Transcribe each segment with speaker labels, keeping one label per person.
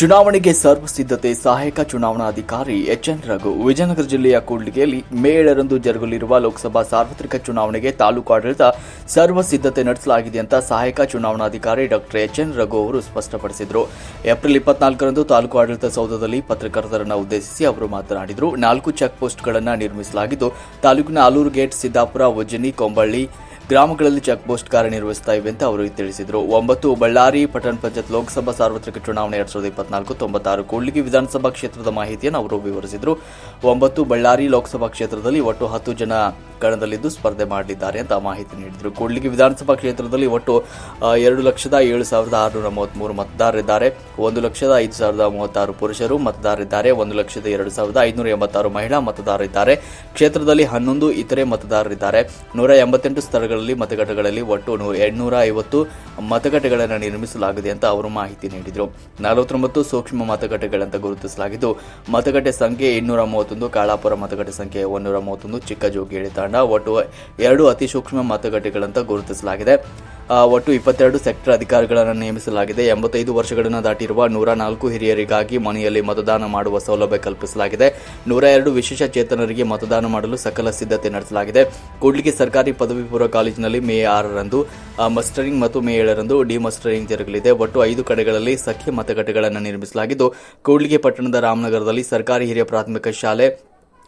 Speaker 1: ಚುನಾವಣೆಗೆ ಸರ್ವ ಸಿದ್ಧತೆ ಸಹಾಯಕ ಚುನಾವಣಾಧಿಕಾರಿ ಎಚ್ಎನ್ ರಘು. ವಿಜಯನಗರ ಜಿಲ್ಲೆಯ ಕೂಡ್ಲಿಗೆಯಲ್ಲಿ ಮೇ ಏಳರಂದು ಜರುಗಲಿರುವ ಲೋಕಸಭಾ ಸಾರ್ವತ್ರಿಕ ಚುನಾವಣೆಗೆ ತಾಲೂಕು ಆಡಳಿತ ಸರ್ವ ಸಿದ್ಧತೆ ನಡೆಸಲಾಗಿದೆ ಅಂತ ಸಹಾಯಕ ಚುನಾವಣಾಧಿಕಾರಿ ಡಾಕ್ಟರ್ ಎಚ್ಎನ್ ರಘು ಅವರು ಸ್ಪಷ್ಟಪಡಿಸಿದರು. ಏಪ್ರಿಲ್ ಇಪ್ಪತ್ನಾಲ್ಕರಂದು ತಾಲೂಕು ಆಡಳಿತ ಸೌಧದಲ್ಲಿ ಪತ್ರಕರ್ತರನ್ನು ಉದ್ದೇಶಿಸಿ ಅವರು ಮಾತನಾಡಿದರು. ನಾಲ್ಕು ಚೆಕ್ ಪೋಸ್ಟ್ಗಳನ್ನು ನಿರ್ಮಿಸಲಾಗಿದ್ದು, ತಾಲೂಕಿನ ಆಲೂರು ಗೇಟ್, ಸಿದ್ದಾಪುರ, ವಜನಿ, ಕೊಂಬಳ್ಳಿ ಗ್ರಾಮಗಳಲ್ಲಿ ಚೆಕ್ ಪೋಸ್ಟ್ ಕಾರ್ಯನಿರ್ವಹಿಸ್ತಾ ಇವೆ ಅಂತ ಅವರು ತಿಳಿಸಿದರು. ಒಂಬತ್ತು ಬಳ್ಳಾರಿ, ಪಟ್ಟಣ ಪಂಚಾಯತ್ ಲೋಕಸಭಾ ಸಾರ್ವತ್ರಿಕ ಚುನಾವಣೆ ಎರಡ್ ಸಾವಿರದ ಇಪ್ಪತ್ನಾಲ್ಕು, ತೊಂಬತ್ತಾರು ಕೂಡ್ಲಿಗಿ ವಿಧಾನಸಭಾ ಕ್ಷೇತ್ರದ ಮಾಹಿತಿಯನ್ನು ಅವರು ವಿವರಿಸಿದರು. ಒಂಬತ್ತು ಬಳ್ಳಾರಿ ಲೋಕಸಭಾ ಕ್ಷೇತ್ರದಲ್ಲಿ ಒಟ್ಟು ಹತ್ತು ಜನ ಕಣದಲ್ಲಿದ್ದು ಸ್ಪರ್ಧೆ ಮಾಡಲಿದ್ದಾರೆ ಅಂತ ಮಾಹಿತಿ ನೀಡಿದರು. ಕೂಡ್ಲಿಗಿ ವಿಧಾನಸಭಾ ಕ್ಷೇತ್ರದಲ್ಲಿ ಒಟ್ಟು ಎರಡು ಲಕ್ಷದ ಏಳು ಸಾವಿರದ ಆರುನೂರ ಮೂವತ್ತ್ಮೂರು ಮತದಾರರಿದ್ದಾರೆ. ಒಂದು ಲಕ್ಷದ ಐದು ಸಾವಿರದ ಮೂವತ್ತಾರು ಪುರುಷರು ಮತದಾರರಿದ್ದಾರೆ. ಒಂದು ಲಕ್ಷದ ಎರಡು ಸಾವಿರದ ಐದುನೂರ ಎಂಬತ್ತಾರು ಮಹಿಳಾ ಮತದಾರರಿದ್ದಾರೆ. ಕ್ಷೇತ್ರದಲ್ಲಿ ಹನ್ನೊಂದು ಇತರೆ ಮತದಾರರಿದ್ದಾರೆ. ನೂರ ಎಂಬತ್ತೆಂಟು ಸ್ಥಳಗಳಲ್ಲಿ ಮತಗಟ್ಟೆಗಳಲ್ಲಿ ಒಟ್ಟು ಎಂಟುನೂರ ಐವತ್ತು ಮತಗಟ್ಟೆಗಳನ್ನು ನಿರ್ಮಿಸಲಾಗಿದೆ ಅಂತ ಅವರು ಮಾಹಿತಿ ನೀಡಿದರು. ನಲವತ್ತೊಂಬತ್ತು ಸೂಕ್ಷ್ಮ ಮತಗಟ್ಟೆಗಳಂತ ಗುರುತಿಸಲಾಗಿದ್ದು, ಮತಗಟ್ಟೆ ಸಂಖ್ಯೆ ಇನ್ನೂರ ಮೂವತ್ತೊಂದು, ಕಾಳಾಪುರ ಮತಗಟ್ಟೆ ಸಂಖ್ಯೆ ಒಂದೂರ ಮೂವತ್ತೊಂದು ಚಿಕ್ಕಜೋಗಿಳಿ ತಾಂಡ ಒಟ್ಟು ಎರಡು ಅತಿ ಸೂಕ್ಷ್ಮ ಮತಗಟ್ಟೆಗಳಂತ ಗುರುತಿಸಲಾಗಿದೆ. ಒಟ್ಟು ಇಪ್ಪತ್ತೆರಡು ಸೆಕ್ಟರ್ ಅಧಿಕಾರಿಗಳನ್ನು ನೇಮಿಸಲಾಗಿದೆ. ಎಂಬತ್ತೈದು ವರ್ಷಗಳನ್ನು ದಾಟಿರುವ ನೂರ ನಾಲ್ಕು ಹಿರಿಯರಿಗಾಗಿ ಮನೆಯಲ್ಲಿ ಮತದಾನ ಮಾಡುವ ಸೌಲಭ್ಯ ಕಲ್ಪಿಸಲಾಗಿದೆ. ನೂರ ಎರಡು ವಿಶೇಷ ಚೇತನರಿಗೆ ಮತದಾನ ಮಾಡಲು ಸಕಲ ಸಿದ್ಧತೆ ನಡೆಸಲಾಗಿದೆ. ಕೂಡ್ಲಿಗಿ ಸರ್ಕಾರಿ ಪದವಿ ಪೂರ್ವ ಕಾಲೇಜಿನಲ್ಲಿ ಮೇ ಆರರಂದು ಮಸ್ಟರಿಂಗ್ ಮತ್ತು ಮೇ ಏಳರಂದು ಡಿಮಸ್ಟರಿಂಗ್ ಜರುಗಲಿದೆ. ಒಟ್ಟು ಐದು ಕಡೆಗಳಲ್ಲಿ ಸಖ್ಯ ಮತಗಟ್ಟೆಗಳನ್ನು ನಿರ್ಮಿಸಲಾಗಿದ್ದು, ಕೂಡ್ಲಿಗಿ ಪಟ್ಟಣದ ರಾಮನಗರದಲ್ಲಿ ಸರ್ಕಾರಿ ಹಿರಿಯ ಪ್ರಾಥಮಿಕ ಶಾಲೆ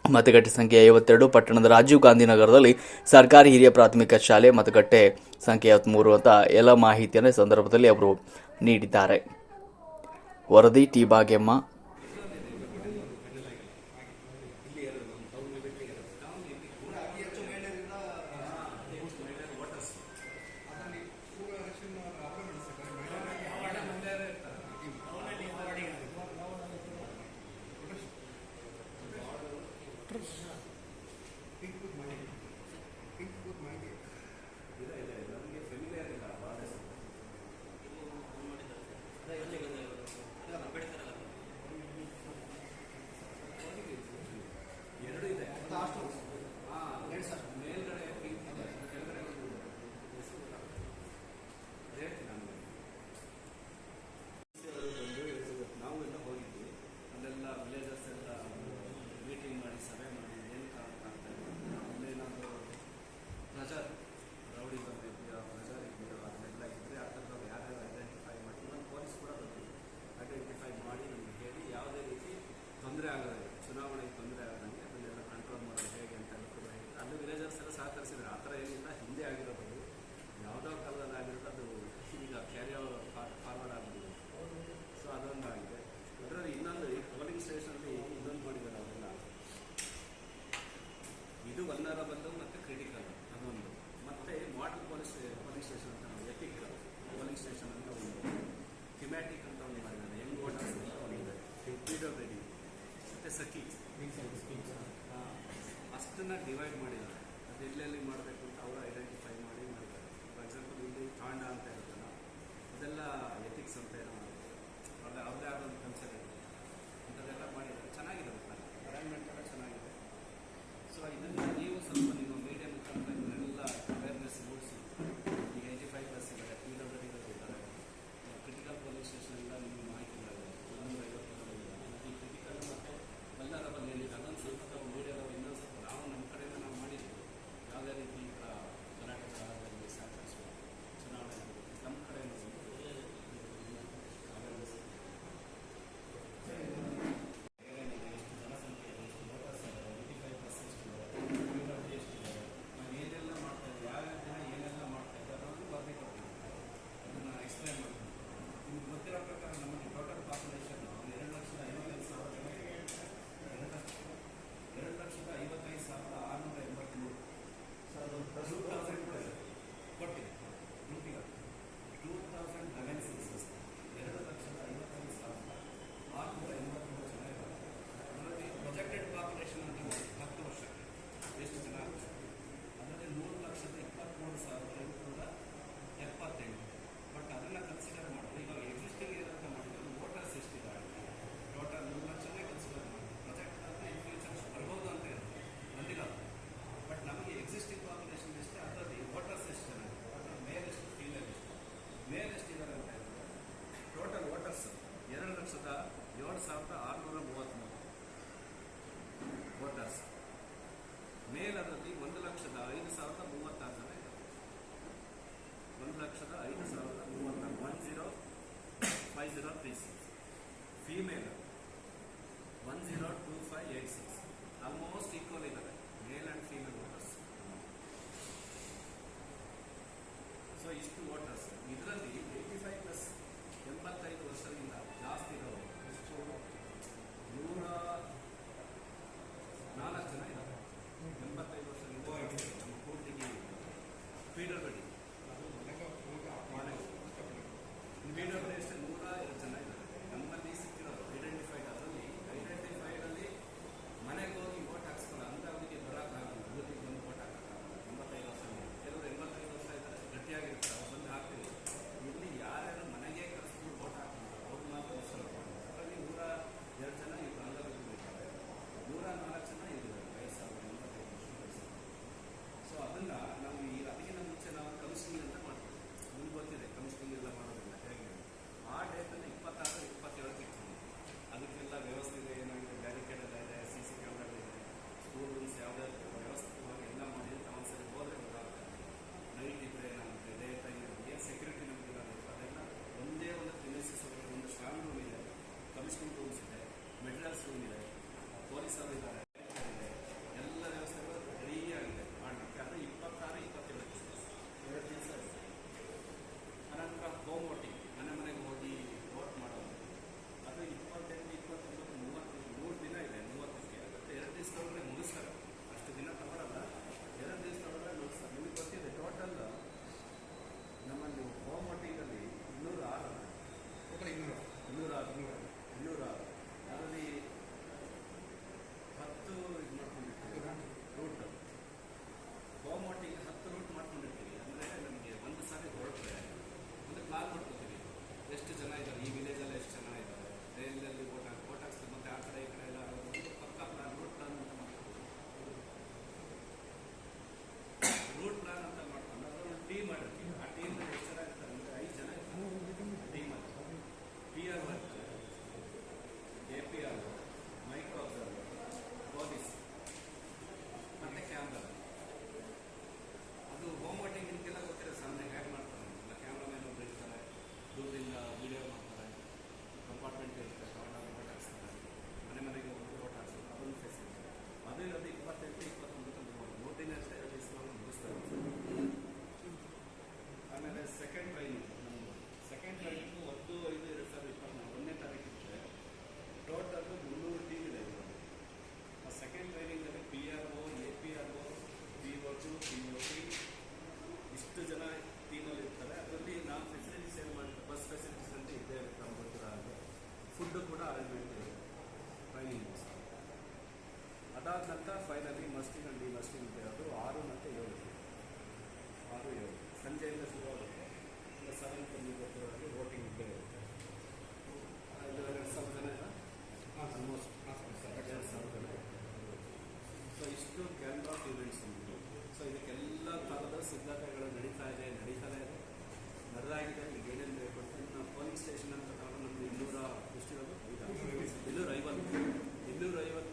Speaker 1: ಮತಗಟ್ಟೆ ಸಂಖ್ಯೆ ಐವತ್ತೆರಡು, ಪಟ್ಟಣದ ರಾಜೀವ್ ಗಾಂಧಿ ನಗರದಲ್ಲಿ ಸರ್ಕಾರಿ ಹಿರಿಯ ಪ್ರಾಥಮಿಕ ಶಾಲೆ ಮತಗಟ್ಟೆ ಸಂಖ್ಯೆ ಐವತ್ಮೂರು ಅಂತ ಎಲ್ಲ ಮಾಹಿತಿಯನ್ನು ಸಂದರ್ಭದಲ್ಲಿ ಅವರು ನೀಡಿದ್ದಾರೆ. ವರದಿ ಟಿ. ಭಾಗ್ಯಮ್ಮ
Speaker 2: nosotros. ಸಖಿ ಅಷ್ಟನ್ನ ಅಷ್ಟನ್ನು ಡಿವೈಡ್ ಮಾಡಿದ್ದಾರೆ ಅದು ಎಲ್ಲೆಲ್ಲಿ ಮಾಡಬೇಕು ಅಂತ ಅವರು ಐಡೆಂಟಿಫೈ ಮಾಡಿ ಮಾಡ್ತಾರೆ. ಫಾರ್ ಎಕ್ಸಾಂಪಲ್ ಇಲ್ಲಿ ತಾಂಡ ಅಂತ ಇರುತ್ತಲ್ಲ, ಅದೆಲ್ಲ ಎಥಿಕ್ಸ್ ಅಂತ ಏನೋ ಮಾಡ್ತಾರೆ ಅವ್ರದ್ದೇ ಯಾವುದೇ ಒಂದು concept pieces female one zero two five eight six almost equal ಇದ್ದಾರೆ ಸಂವಿಧಾನ ಬಸ್ಸಿನಲ್ಲಿ ಬಸ್ ನಿಂತಿರೋದು ಆರು ಮತ್ತು ಏಳು. ಆರು ಏಳು. ಸಂಜೆಯಿಂದ ಶುರುವಾಗುತ್ತೆ. ಇಲ್ಲ ಸೆವೆನ್ ತನಕ ವೋಟಿಂಗ್ ಇದ್ದೇ ಇರುತ್ತೆ. ಎರಡು ಸಾವಿರ ಜನ ಆಲ್ಮೋಸ್ಟ್ ಎರಡು ಸಾವಿರ ಜನ ಸೊ ಇಷ್ಟು ಕ್ಯಾಂಡ್ ಆಫ್ ಈವೆಂಟ್ಸ್ ಅಂದ್ಬಿಟ್ಟು ಸೊ ಇದಕ್ಕೆಲ್ಲ ಥರದ ಸಿದ್ಧತೆಗಳು ನಡೀತಾ ಇದೆ ನಡೀತಾನೆ ಇದೆ. ನಡೆದಾಗಿದೆ. ಈಗ ಏನೇನು ಬೇಕು ಅಂತ ನಾವು ಪೊಲೀಸ್ ಸ್ಟೇಷನ್ ಅಂತ ನಾವು ನಮ್ದು ಇನ್ನೂರ ಎಷ್ಟಿರೋದು? ಇನ್ನೂರ ಐವತ್ತು. ಇನ್ನೂರ ಐವತ್ತು